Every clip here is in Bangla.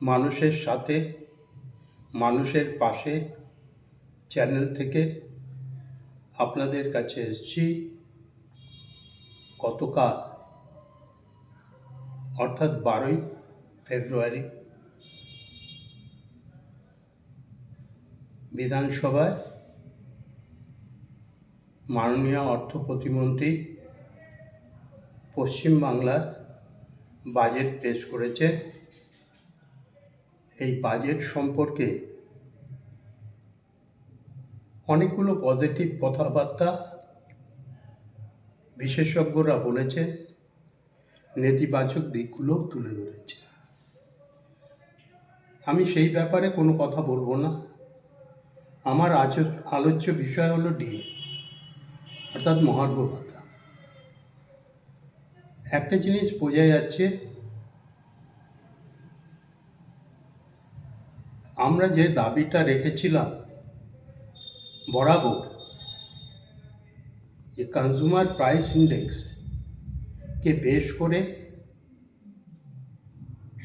মানুষের সাথে, মানুষের পাশে চ্যানেল থেকে আপনাদের কাছে এসেছি। গতকাল, অর্থাৎ বারোই ফেব্রুয়ারি, বিধানসভায় মাননীয় অর্থ প্রতিমন্ত্রী পশ্চিমবাংলার বাজেট পেশ করেছে। এই বাজেট সম্পর্কে অনেকগুলো পজিটিভ কথাবার্তা বিশেষজ্ঞরা বলেছেন নেতিবাচক দিকগুলো তুলে ধরেছে। আমি সেই ব্যাপারে কোনো কথা বলব না। আমার আলোচ্য বিষয় হলো ডিএ, অর্থাৎ মহার্ঘ একটা জিনিস বোঝা যাচ্ছে, আমরা যে দাবিটা রেখেছিলাম, বরাবর, যে কনজিউমার প্রাইস ইন্ডেক্স কে বেশ করে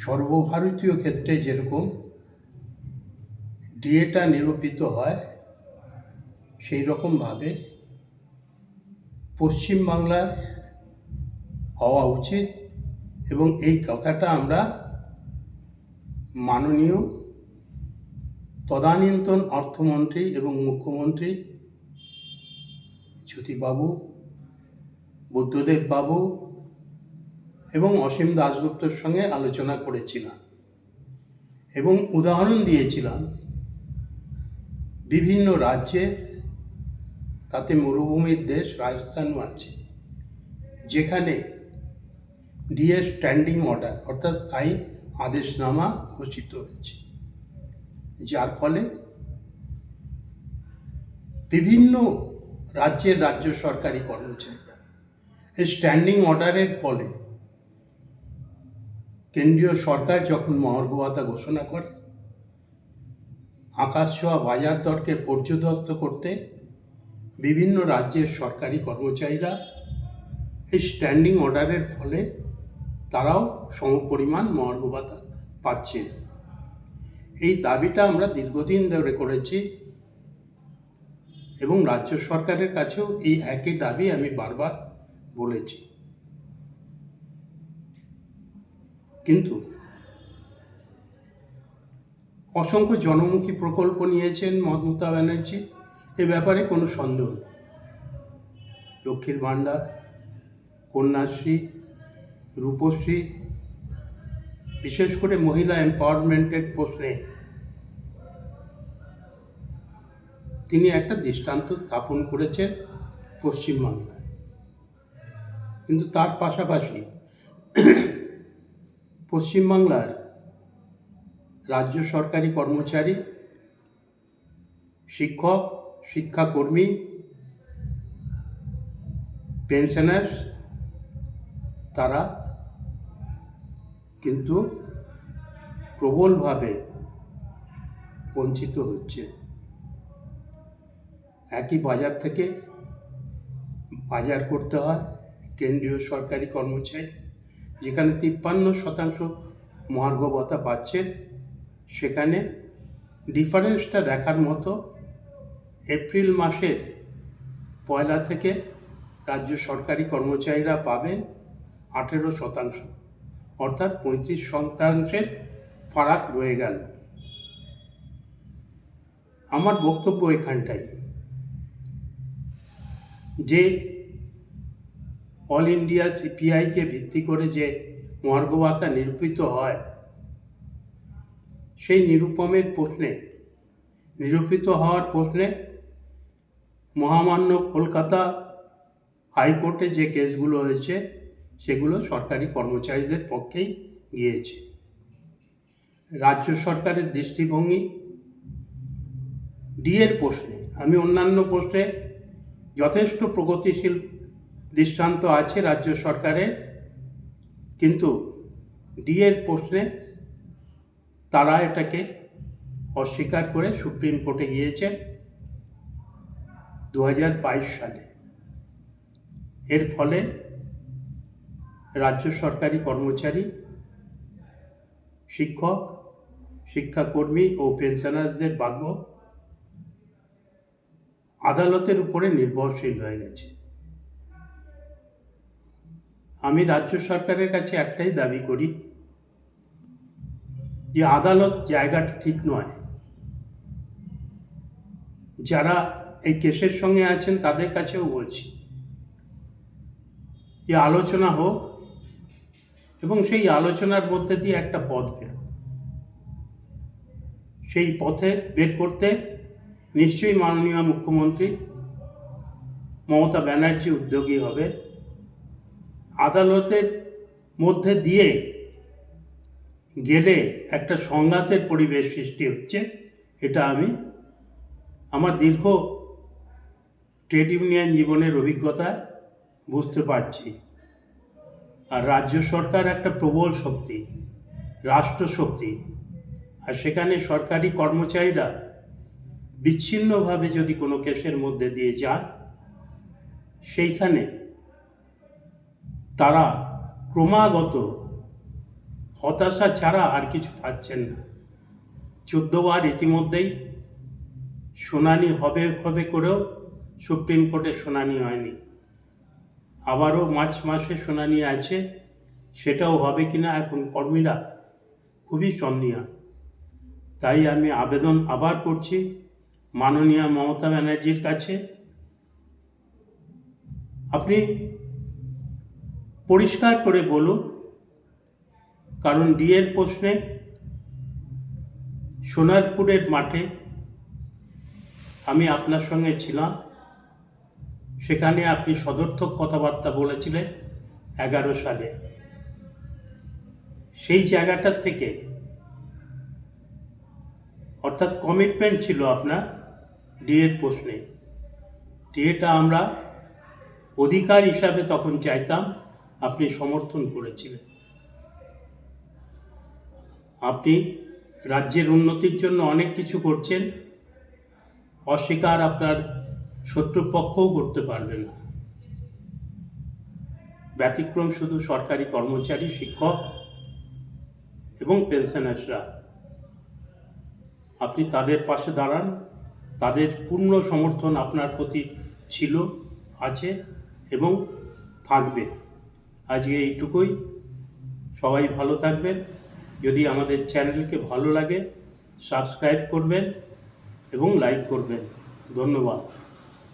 সর্বভারতীয় ক্ষেত্রে যেরকম ডিএটা নিরূপিত হয় সেই রকমভাবে পশ্চিমবাংলার হওয়া উচিত এবং এই কথাটা আমরা মাননীয় তদানীন্তন অর্থমন্ত্রী এবং মুখ্যমন্ত্রী জ্যোতিবাবু বুদ্ধদেব বাবু এবং অসীম দাশগুপ্তর সঙ্গে আলোচনা করেছিলাম এবং উদাহরণ দিয়েছিলাম। বিভিন্ন রাজ্যের তাতে মরুভূমির দেশ রাজস্থানও আছে। যেখানে ডিএ স্ট্যান্ডিং অর্ডার অর্থাৎ স্থায়ী আদেশনামা ঘোষিত হয়েছে। যার ফলে বিভিন্ন রাজ্যের রাজ্য সরকারি কর্মচারীরা এই স্ট্যান্ডিং অর্ডারের ফলে কেন্দ্রীয় সরকার যখন মহার্ঘ ঘোষণা করে, আকাশ ছোঁয়া বাজার দরকে পর্যদস্ত করতে বিভিন্ন রাজ্যের সরকারি কর্মচারীরা এই স্ট্যান্ডিং অর্ডারের ফলে তারাও সমপরিমাণ মহার্ঘ ভাতা পাচ্ছেন। এই দাবিটা আমরা দীর্ঘদিন ধরে করেছি এবং রাজ্য সরকারের কাছেও এই একই দাবি আমি বারবার বলেছি। কিন্তু অসংখ্য জনমুখী প্রকল্প নিয়েছেন মমতা ব্যানার্জি, এ ব্যাপারে কোনো সন্দেহ নেই। লক্ষ্মীর ভাণ্ডার, কন্যাশ্রী রূপশ্রী, বিশেষ করে মহিলা এম্পাওয়ারমেন্টের প্রশ্নে তিনি একটা দৃষ্টান্ত স্থাপন করেছেন পশ্চিমবাংলায়। কিন্তু তার পাশাপাশি পশ্চিমবাংলার রাজ্য সরকারি কর্মচারী, শিক্ষক, শিক্ষাকর্মী পেনশনার্স তারা কিন্তু প্রবলভাবে বঞ্চিত হচ্ছে। একই বাজার থেকে বাজার করতে হয় কেন্দ্রীয় সরকারি কর্মচারী। যেখানে তিপ্পান্ন শতাংশ মহার্ঘ ভাতা পাচ্ছেন, সেখানে ডিফারেন্সটা দেখার মতো এপ্রিল মাসের পয়লা থেকে রাজ্য সরকারি কর্মচারীরা পাবেন আঠেরো শতাংশ। অর্থাৎ পঁয়ত্রিশ শতাংশের ফারাক রয়ে গেল। আমার বক্তব্য এখানটাই। যে অল ইন্ডিয়া সিপিআইকে ভিত্তি করে যে মহার্ঘ ভাতা নিরূপিত হয়, সেই নিরূপমের প্রশ্নে, নিরূপিত হওয়ার প্রশ্নে মহামান্য কলকাতা হাইকোর্টে যে কেসগুলো হয়েছে সেগুলো সরকারি কর্মচারীদের পক্ষেই গিয়েছে। রাজ্য সরকারের দৃষ্টিভঙ্গি? ডিএর প্রশ্নে, আমি অন্যান্য প্রশ্নে যথেষ্ট প্রগতিশীল দৃষ্টান্ত আছে রাজ্য সরকারের, কিন্তু ডিএর প্রশ্নে তারা এটাকে অস্বীকার করে সুপ্রিম কোর্টে গিয়েছেন দু সালে। এর ফলে রাজ্য সরকারি কর্মচারী, শিক্ষক, শিক্ষাকর্মী ও পেনশনার্সদের ভাগ্য আদালতের উপরে নির্ভরশীল হয়ে গেছে। আমি রাজ্য সরকারের কাছে একটাই দাবি করি যে, আদালত জায়গাটা ঠিক নয়। যারা এই কেসের সঙ্গে আছেন তাদের কাছেও বলছি যে, আলোচনা হোক এবং সেই আলোচনার মধ্যে দিয়ে একটা পথ বের সেই পথে বের করতে নিশ্চয়ই মাননীয় মুখ্যমন্ত্রী মমতা ব্যানার্জি উদ্যোগী হবে। আদালতের মধ্যে দিয়ে গেলে একটা সংঘাতের পরিবেশ সৃষ্টি হচ্ছে, এটা আমি আমার দীর্ঘ ট্রেড ইউনিয়ন জীবনের অভিজ্ঞতায় বুঝতে পারছি। আর রাজ্য সরকার একটা প্রবল শক্তি, রাষ্ট্র শক্তি। আর সেখানে সরকারি কর্মচারীরা বিচ্ছিন্নভাবে যদি কোনো কেসের মধ্যে দিয়ে যান সেইখানে তারা ক্রমাগত হতাশা ছাড়া আর কিছু পাচ্ছেন না। চোদ্দবার ইতিমধ্যেই শুনানি হবে হবে করেও সুপ্রিম কোর্টে শুনানি হয়নি। আবারও মার্চ মাসে শুনানি আছে, সেটাও হবে কিনা এখন কর্মীরা খুবই সন্নিয়া তাই আমি আবেদন আবার করছি মাননীয় মমতা ব্যানার্জির কাছে। আপনি পরিষ্কার করে বলুন, কারণ ডিএর প্রশ্নে সোনারপুরের মাঠে আমি আপনার সঙ্গে ছিলাম। সেখানে আপনি সদর্থক কথাবার্তা বলেছিলেন এগারো সালে। সেই জায়গাটার থেকে অর্থাৎ কমিটমেন্ট ছিল আপনার ডিএর প্রশ্নে। ডিএটা আমরা অধিকার হিসাবে তখন চাইতাম আপনি সমর্থন করেছিলেন। আপনি রাজ্যের উন্নতির জন্য অনেক কিছু করছেন। অস্বীকার আপনার শত্রুপক্ষও করতে পারবে না। ব্যতিক্রম শুধু সরকারি কর্মচারী, শিক্ষক এবং পেনশনার্সরা। আপনি তাদের পাশে দাঁড়ান। তাদের পূর্ণ সমর্থন আপনার প্রতি ছিল, আছে এবং থাকবে। আজকে এইটুকুই। সবাই ভালো থাকবেন। যদি আমাদের চ্যানেলকে ভালো লাগে, সাবস্ক্রাইব করবেন এবং লাইক করবেন। ধন্যবাদ।